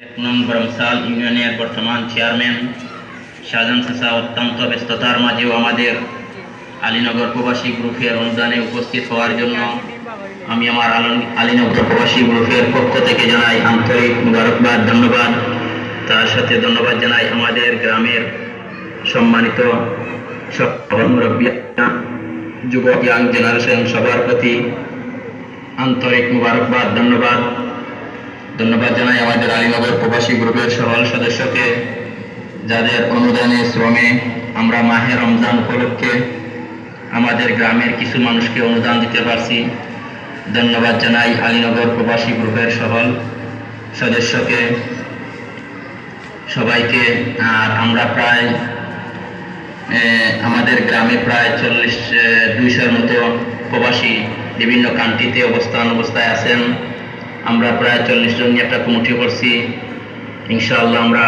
এক নং বরমসাল ইউনিয়নের বর্তমান চেয়ারম্যান শাহজাহান চাষা অত্যন্ত ব্যস্ততার মাঝেও আমাদের আলীনগর প্রবাসী গ্রুপের অনুদানে উপস্থিত হওয়ার জন্য আমি আমার আলন- আলীনগর প্রবাসী গ্রুপের পক্ষ থেকে জানাই আন্তরিক মুবারকবাদ, ধন্যবাদ। তার সাথে ধন্যবাদ জানাই আমাদের গ্রামের সম্মানিত যুবক, ইয়াং জেনারেশন সবার প্রতি আন্তরিক মুবারকবাদ, ধন্যবাদ। ধন্যবাদ জানাই আমাদের আলীনগর প্রবাসী গ্রুপের সকল সদস্যকে, যাদের অনুদানে শ্রমে আমরা মাহে রমজান উপলক্ষে আমাদের গ্রামের কিছু মানুষকে অনুদান দিতে পারছি। ধন্যবাদ জানাই আলীনগর প্রবাসী গ্রুপের সকল সদস্যকে, সবাইকে। আর আমরা প্রায় আমাদের গ্রামে প্রায় চল্লিশ দুইশোর মতো প্রবাসী বিভিন্ন কান্ট্রিতে অবস্থান অবস্থায় আছেন। আমরা প্রায় চল্লিশ জন নিয়ে একটা কমিটি করছি। ইনশাআল্লাহ আমরা